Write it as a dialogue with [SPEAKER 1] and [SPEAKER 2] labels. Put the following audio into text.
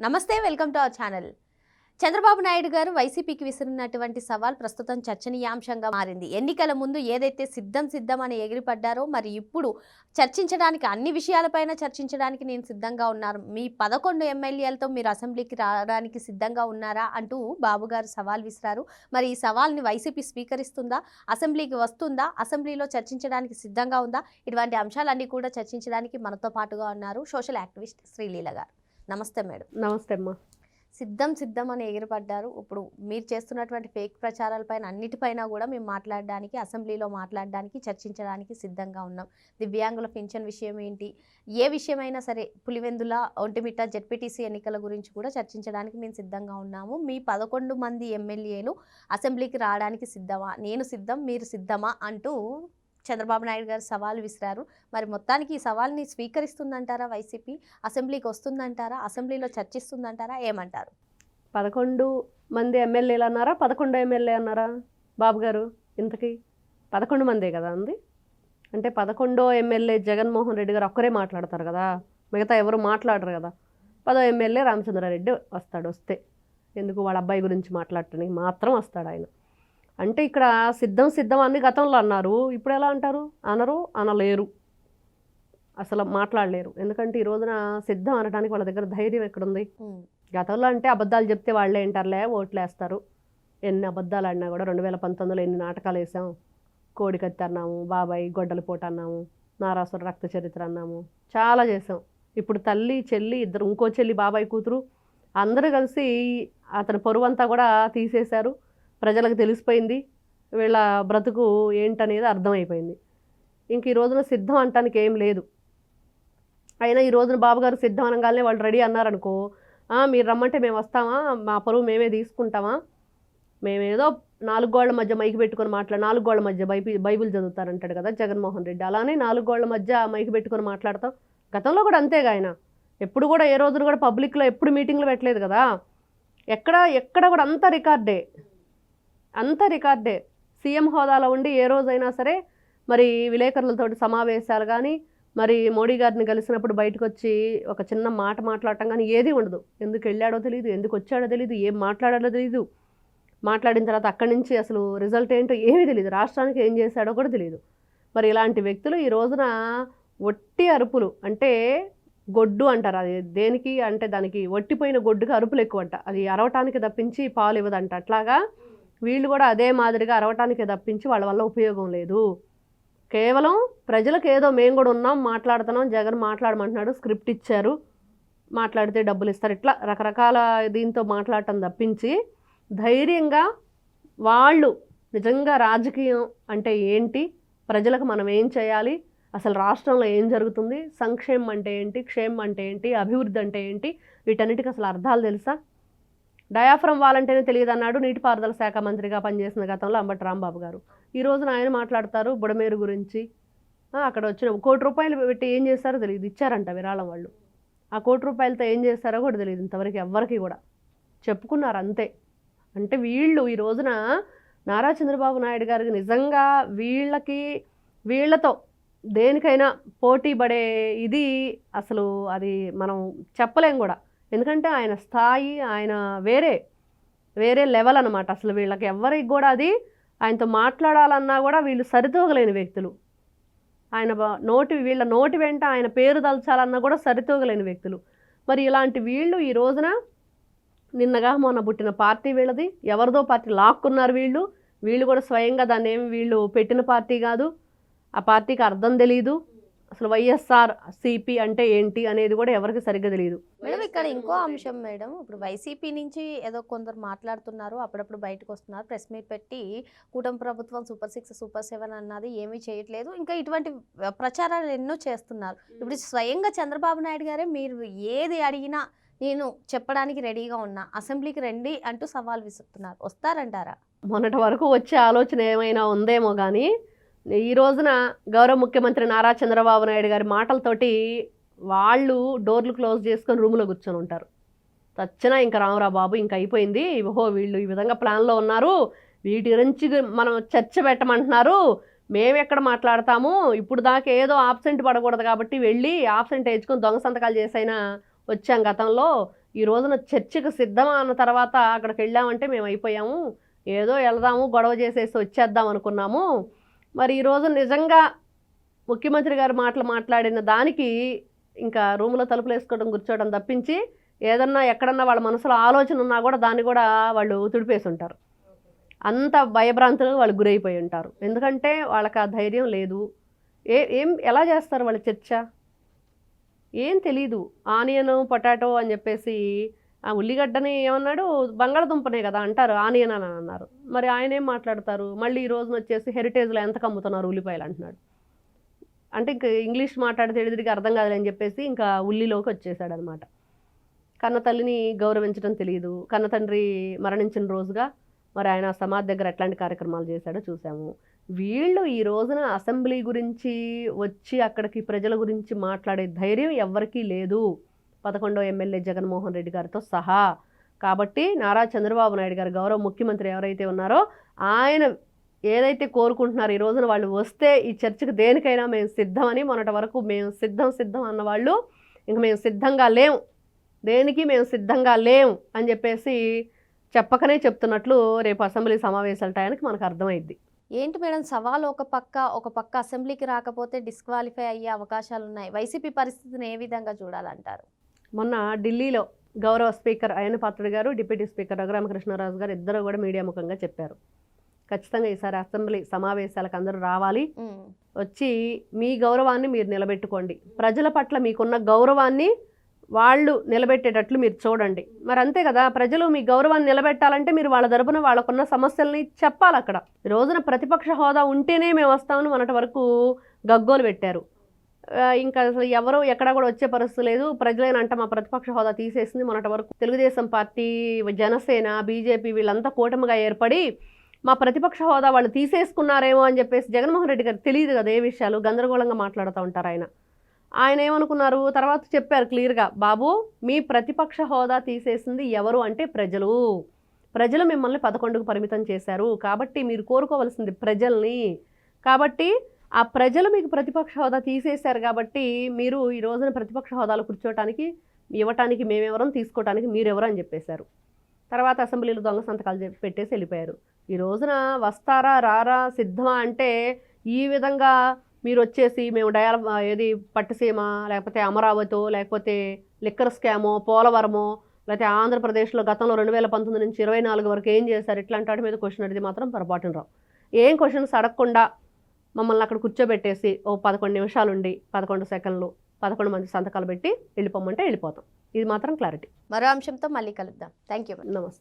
[SPEAKER 1] నమస్తే welcome to our channel. Chandrababu Naidu garu వైసీపీకి విసిరినటువంటి సవాల్ ప్రస్తుతం చర్చనీయాంశంగా మారింది. ఎన్నికల ముందు ఏదైతే సిద్ధం సిద్ధం అని ఎగిరిపడ్డారో మరి ఇప్పుడు చర్చించడానికి అన్ని విషయాలపైన చర్చించడానికి నేను సిద్ధంగా ఉన్నాను మీ పదకొండు ఎమ్మెల్యేలతో మీరు అసెంబ్లీకి రావడానికి సిద్ధంగా ఉన్నారా అంటూ బాబు గారు సవాల్ విసిరారు. మరి ఈ సవాల్ని వైసీపీ స్వీకరిస్తుందా? అసెంబ్లీకి వస్తుందా? అసెంబ్లీలో చర్చించడానికి సిద్ధంగా ఉందా? ఇటువంటి అంశాలన్నీ కూడా చర్చించడానికి మనతో పాటుగా ఉన్నారు సోషల్ యాక్టివిస్ట్ శ్రీలీల గారు. నమస్తే మేడం.
[SPEAKER 2] నమస్తే అమ్మా.
[SPEAKER 1] సిద్ధం సిద్ధం అని ఎగిరిపడ్డారు. ఇప్పుడు మీరు చేస్తున్నటువంటి ఫేక్ ప్రచారాలపైన అన్నిటిపైన కూడా మేము మాట్లాడడానికి అసెంబ్లీలో మాట్లాడడానికి చర్చించడానికి సిద్ధంగా ఉన్నాం. దివ్యాంగుల పింఛన్ విషయం ఏంటి? ఏ విషయమైనా సరే పులివెందుల ఒంటిమిట్ట జెడ్పీటీసీ ఎన్నికల గురించి కూడా చర్చించడానికి మేము సిద్ధంగా ఉన్నాము. మీ పదకొండు మంది ఎమ్మెల్యేలు అసెంబ్లీకి రావడానికి సిద్ధమా? నేను సిద్ధం మీరు సిద్ధమా? అంటూ చంద్రబాబు నాయుడు గారు సవాల్ విసిరారు. మరి మొత్తానికి ఈ సవాల్ని స్వీకరిస్తుందంటారా వైసీపీ? అసెంబ్లీకి వస్తుందంటారా? అసెంబ్లీలో చర్చిస్తుందంటారా? ఏమంటారు?
[SPEAKER 2] పదకొండు మంది ఎమ్మెల్యేలు అన్నారా? పదకొండు ఎమ్మెల్యే అన్నారా బాబు గారు ఇంతకీ? పదకొండు మందే కదా అంది? అంటే పదకొండో ఎమ్మెల్యే జగన్మోహన్ రెడ్డి గారు ఒక్కరే మాట్లాడతారు కదా? మిగతా ఎవరు మాట్లాడరు కదా? పదో ఎమ్మెల్యే రామచంద్రారెడ్డి వస్తాడు వస్తే. ఎందుకు? వాళ్ళ అబ్బాయి గురించి మాట్లాడటానికి మాత్రం వస్తాడు ఆయన. అంటే ఇక్కడ సిద్ధం సిద్ధం అని గతంలో అన్నారు. ఇప్పుడు ఎలా అంటారు? అనరు అనలేరు. అసలు మాట్లాడలేరు. ఎందుకంటే ఈ రోజున సిద్ధం అనడానికి వాళ్ళ దగ్గర ధైర్యం ఎక్కడుంది? గతంలో అంటే అబద్ధాలు చెప్తే వాళ్ళే వింటారులే ఓట్లు వేస్తారు ఎన్ని అబద్ధాలు ఆడినా కూడా రెండు వేల పంతొమ్మిదిలో ఎన్ని నాటకాలు వేసాం? కోడికత్తి అన్నాము బాబాయ్ గొడ్డలి పోట అన్నాము నారాసుర రక్త చరిత్ర అన్నాము. చాలా చేసాం. ఇప్పుడు తల్లి చెల్లి ఇద్దరు ఇంకో చెల్లి బాబాయ్ కూతురు అందరూ కలిసి అతని పొరువంతా కూడా తీసేశారు. ప్రజలకు తెలిసిపోయింది వీళ్ళ బ్రతుకు ఏంటనేది అర్థమైపోయింది. ఇంక ఈ రోజున సిద్ధం అంటానికి ఏం లేదు. అయినా ఈ రోజున బాబుగారు సిద్ధం అనగానే వాళ్ళు రెడీ అన్నారనుకో మీరు రమ్మంటే మేము వస్తామా? మా పరువు మేమే తీసుకుంటామా? మేమేదో నాలుగు గోళ్ళ మధ్య మైకి పెట్టుకొని మాట్లా నాలుగు గోళ్ళ మధ్య బైబి బైబిల్ చదువుతారంటాడు కదా జగన్మోహన్ రెడ్డి. అలానే నాలుగు గోళ్ళ మధ్య మైకి పెట్టుకొని మాట్లాడతాం. గతంలో కూడా అంతేగా ఆయన. ఎప్పుడు కూడా ఏ రోజున కూడా పబ్లిక్లో ఎప్పుడు మీటింగ్లు పెట్టలేదు కదా. ఎక్కడ ఎక్కడ కూడా అంత రికార్డే. అంత రికార్డే. సీఎం హోదాలో ఉండి ఏ రోజైనా సరే మరి విలేకరులతోటి సమావేశాలు కానీ మరి మోడీ గారిని కలిసినప్పుడు బయటకు వచ్చి ఒక చిన్న మాట మాట్లాడటం కానీ ఏది ఉండదు. ఎందుకు వెళ్ళాడో తెలియదు ఎందుకు వచ్చాడో తెలియదు ఏం మాట్లాడాడో తెలియదు మాట్లాడిన తర్వాత అక్కడి నుంచి అసలు రిజల్ట్ ఏంటో ఏమీ తెలియదు రాష్ట్రానికి ఏం చేశాడో కూడా తెలియదు మరి ఇలాంటి వ్యక్తులు ఈ రోజున ఒట్టి అరుపులు అంటే గొడ్డు అంటారు. అది దేనికి అంటే దానికి ఒట్టిపోయిన గొడ్డుకి అరుపులు ఎక్కువ అంట అది అరవటానికి తప్పించి పాలు ఇవ్వదంట. అట్లాగా వీళ్ళు కూడా అదే మాదిరిగా అరవటానికి తప్పించి వాళ్ళ వల్ల ఉపయోగం లేదు. కేవలం ప్రజలకు ఏదో మేము కూడా ఉన్నాం మాట్లాడుతున్నాం జగన్ మాట్లాడమంటున్నాడు స్క్రిప్ట్ ఇచ్చారు మాట్లాడితే డబ్బులు ఇస్తారు ఇట్లా రకరకాల దీంతో మాట్లాడటం తప్పించి ధైర్యంగా వాళ్ళు నిజంగా రాజకీయం అంటే ఏంటి ప్రజలకు మనం ఏం చేయాలి అసలు రాష్ట్రంలో ఏం జరుగుతుంది సంక్షేమం అంటే ఏంటి క్షేమం అంటే ఏంటి అభివృద్ధి అంటే ఏంటి వీటన్నిటికీ అసలు అర్థాలు తెలుసా? డయాఫ్రమ్ వాలంటేనే తెలియదు అన్నాడు నీటిపారుదల శాఖ మంత్రిగా పనిచేసిన గతంలో అంబటి రాంబాబు గారు. ఈ రోజున ఆయన మాట్లాడతారు బుడమేరు గురించి. అక్కడ వచ్చిన కోటి రూపాయలు పెట్టి ఏం చేస్తారో తెలియదు. ఇచ్చారంట విరాళం వాళ్ళు. ఆ కోటి రూపాయలతో ఏం చేస్తారో కూడా తెలియదు ఇంతవరకు ఎవ్వరికి కూడా. చెప్పుకున్నారు అంతే. అంటే వీళ్ళు ఈ రోజున నారా చంద్రబాబు నాయుడు గారికి నిజంగా వీళ్ళకి వీళ్ళతో దేనికైనా పోటీ పడే ఇది అసలు అది మనం చెప్పలేం కూడా. ఎందుకంటే ఆయన స్థాయి ఆయన వేరే వేరే లెవెల్ అనమాట అసలు వీళ్ళకి ఎవరికి కూడా అది ఆయనతో మాట్లాడాలన్నా కూడా వీళ్ళు సరితూగలేని వ్యక్తులు. ఆయన నోటి వీళ్ళ నోటి వెంట ఆయన పేరు దల్చాలన్నా కూడా సరితూగలేని వ్యక్తులు. మరి ఇలాంటి వీళ్ళు ఈ రోజున నిన్నగా మొన్న పుట్టిన పార్టీ వీళ్ళది. ఎవరిదో పార్టీ లాక్కున్నారు వీళ్ళు. వీళ్ళు కూడా స్వయంగా దాన్ని ఏమి వీళ్ళు పెట్టిన పార్టీ కాదు. ఆ పార్టీకి అర్థం తెలియదు అసలు వైఎస్ఆర్ సిపి అంటే ఏంటి అనేది కూడా ఎవరికి సరిగ్గా తెలియదు
[SPEAKER 1] మేడం ఇక్కడ ఇంకో అంశం మేడం ఇప్పుడు వైసీపీ నుంచి ఏదో కొందరు మాట్లాడుతున్నారు అప్పుడప్పుడు బయటకు వస్తున్నారు ప్రెస్ మీట్ పెట్టి కూటమి ప్రభుత్వం సూపర్ సిక్స్ సూపర్ సెవెన్ అన్నది ఏమీ చేయట్లేదు. ఇంకా ఇటువంటి ప్రచారాలు ఎన్నో చేస్తున్నారు. ఇప్పుడు స్వయంగా చంద్రబాబు నాయుడు గారే మీరు ఏది అడిగినా నేను చెప్పడానికి రెడీగా ఉన్నా అసెంబ్లీకి రండి అంటూ సవాల్ విసురుతున్నారు వస్తారంటారా?
[SPEAKER 2] మొన్నటి వరకు వచ్చే ఆలోచన ఏమైనా ఉందేమో కానీ ఈ రోజున గౌరవ ముఖ్యమంత్రి నారా చంద్రబాబు నాయుడు గారి మాటలతోటి వాళ్ళు డోర్లు క్లోజ్ చేసుకొని రూములో కూర్చొని ఉంటారు. చచ్చినా ఇంకా రామరా బాబు ఇంకా అయిపోయింది. ఓహో వీళ్ళు ఈ విధంగా ప్లాన్లో ఉన్నారు. వీటి గురించి మనం చర్చ పెట్టమంటున్నారు. మేము ఎక్కడ మాట్లాడతాము? ఇప్పుడు దాకా ఏదో ఆబ్సెంట్ పడకూడదు కాబట్టి వెళ్ళి ఆబ్సెంట్ వేయించుకొని దొంగ సంతకాలు చేసైనా వచ్చాం గతంలో. ఈ రోజున చర్చకు సిద్ధమా అన్న తర్వాత అక్కడికి వెళ్ళామంటే మేము అయిపోయాము. ఏదో వెళదాము గొడవ చేసేసి వచ్చేద్దాం అనుకున్నాము. మరి ఈరోజు నిజంగా ముఖ్యమంత్రి గారు మాటలు మాట్లాడిన దానికి ఇంకా రూములో తలుపులు వేసుకోవడం కూర్చోవడం తప్పించి ఏదన్నా ఎక్కడన్నా వాళ్ళ మనసులో ఆలోచన ఉన్నా కూడా దాన్ని కూడా వాళ్ళు తుడిపేసి ఉంటారు అంత భయభ్రాంతులకు వాళ్ళు గురైపోయి ఉంటారు. ఎందుకంటే వాళ్ళకి ఆ ధైర్యం లేదు. ఏ ఏం ఎలా చేస్తారు వాళ్ళ చర్చ? ఏం తెలీదు. ఆనియన్ పొటాటో అని చెప్పేసి ఆ ఉల్లిగడ్డని ఏమన్నాడు? బంగాళదుంపనే కదా అంటారు ఆనియన్ అని అన్నారు. మరి ఆయన ఏం మాట్లాడతారు? మళ్ళీ ఈ రోజున వచ్చేసి హెరిటేజ్లో ఎంత కమ్ముతున్నారు ఉల్లిపాయలు అంటున్నాడు. అంటే ఇంక ఇంగ్లీష్ మాట్లాడితే ఎడిదిరికి అర్థం కాదని చెప్పేసి ఇంకా ఉల్లిలోకి వచ్చేసాడు అనమాట కన్న తల్లిని గౌరవించడం తెలియదు కన్న తండ్రి మరణించిన రోజుగా మరి ఆయన సమాధి దగ్గర ఎట్లాంటి కార్యక్రమాలు చేశాడో చూసాము వీళ్ళు ఈ రోజున అసెంబ్లీ గురించి వచ్చి అక్కడికి ప్రజల గురించి మాట్లాడే ధైర్యం ఎవ్వరికీ లేదు. పదకొండో ఎమ్మెల్యే జగన్మోహన్ రెడ్డి గారితో సహా. కాబట్టి నారా చంద్రబాబు నాయుడు గారు గౌరవ ముఖ్యమంత్రి ఎవరైతే ఉన్నారో ఆయన ఏదైతే కోరుకుంటున్నారో ఈ రోజున వాళ్ళు వస్తే ఈ చర్చకు దేనికైనా మేము సిద్ధమని మొన్నటి వరకు మేము సిద్ధం సిద్ధం అన్న వాళ్ళు ఇంక మేము సిద్ధంగా లేం. దేనికి మేము సిద్ధంగా లేం అని చెప్పేసి చెప్పకనే చెప్తున్నట్లు రేపు అసెంబ్లీ సమావేశాల టయానికి మనకు అర్థమైద్ది.
[SPEAKER 1] ఏంటి మేడం సవాల్? ఒక పక్క ఒక పక్క అసెంబ్లీకి రాకపోతే డిస్క్వాలిఫై అయ్యే అవకాశాలు ఉన్నాయి వైసీపీ పరిస్థితిని ఏ విధంగా చూడాలంటారు?
[SPEAKER 2] మొన్న ఢిల్లీలో గౌరవ స్పీకర్ అయ్యన పాత్రుడు గారు డిప్యూటీ స్పీకర్ రఘురామకృష్ణరాజు గారు ఇద్దరు కూడా మీడియా ముఖంగా చెప్పారు. ఖచ్చితంగా ఈసారి అసెంబ్లీ సమావేశాలకు అందరూ రావాలి. వచ్చి మీ గౌరవాన్ని మీరు నిలబెట్టుకోండి. ప్రజల పట్ల మీకున్న గౌరవాన్ని వాళ్ళు నిలబెట్టేటట్లు మీరు చూడండి. మరి అంతే కదా ప్రజలు మీ గౌరవాన్ని నిలబెట్టాలంటే మీరు వాళ్ళ తరపున వాళ్ళకున్న సమస్యల్ని చెప్పాలి అక్కడ ఈ రోజున ప్రతిపక్ష హోదా ఉంటేనే మేము వస్తామని మొన్నటి వరకు గగ్గోలు పెట్టారు. ఇంకా అసలు ఎవరు ఎక్కడ కూడా వచ్చే పరిస్థితి లేదు. ప్రజలేనంట మా ప్రతిపక్ష హోదా తీసేసింది. మొన్నటి వరకు తెలుగుదేశం పార్టీ జనసేన బీజేపీ వీళ్ళంతా కూటమిగా ఏర్పడి మా ప్రతిపక్ష హోదా వాళ్ళు తీసేసుకున్నారేమో అని చెప్పేసి జగన్మోహన్ రెడ్డి గారు తెలియదు కదా ఏ విషయాలు. గందరగోళంగా మాట్లాడుతూ ఉంటారు ఆయన. ఆయన ఏమనుకున్నారు? తర్వాత చెప్పారు క్లియర్గా బాబు మీ ప్రతిపక్ష హోదా తీసేసింది ఎవరు అంటే ప్రజలు. ప్రజలు మిమ్మల్ని పదకొండుకు పరిమితం చేశారు. కాబట్టి మీరు కోరుకోవాల్సింది ప్రజల్ని. కాబట్టి ఆ ప్రజలు మీకు ప్రతిపక్ష హోదా తీసేశారు కాబట్టి మీరు ఈ రోజున ప్రతిపక్ష హోదాలు కూర్చోవటానికి ఇవ్వటానికి మేమెవరం తీసుకోవటానికి మీరెవరు అని చెప్పేశారు. తర్వాత అసెంబ్లీలో దొంగ సంతకాలు చెప్పి పెట్టేసి వెళ్ళిపోయారు. ఈ రోజున వస్తారా రారా సిద్ధమా అంటే ఈ విధంగా మీరు వచ్చేసి మేము డయాల ఏది పట్టిసీమ లేకపోతే అమరావతి లేకపోతే లిక్కర్ స్కామో పోలవరమో లేకపోతే ఆంధ్రప్రదేశ్లో గతంలో రెండు వేల పంతొమ్మిది నుంచి ఇరవై నాలుగు వరకు ఏం చేశారు ఇట్లాంటి వాటి మీద క్వశ్చన్ అడిగితే మాత్రం పొరపాటున రావు. ఏం క్వశ్చన్స్ అడగకుండా మమ్మల్ని అక్కడ కూర్చోబెట్టేసి ఓ పదకొండు నిమిషాలు ఉండి పదకొండు సెకండ్లు పదకొండు మంది సంతకాలు పెట్టి వెళ్ళిపోమంటే వెళ్ళిపోతాం. ఇది మాత్రం క్లారిటీ.
[SPEAKER 1] మరో అంశంతో మళ్ళీ కలుద్దాం. థ్యాంక్ యూ
[SPEAKER 2] నమస్తే.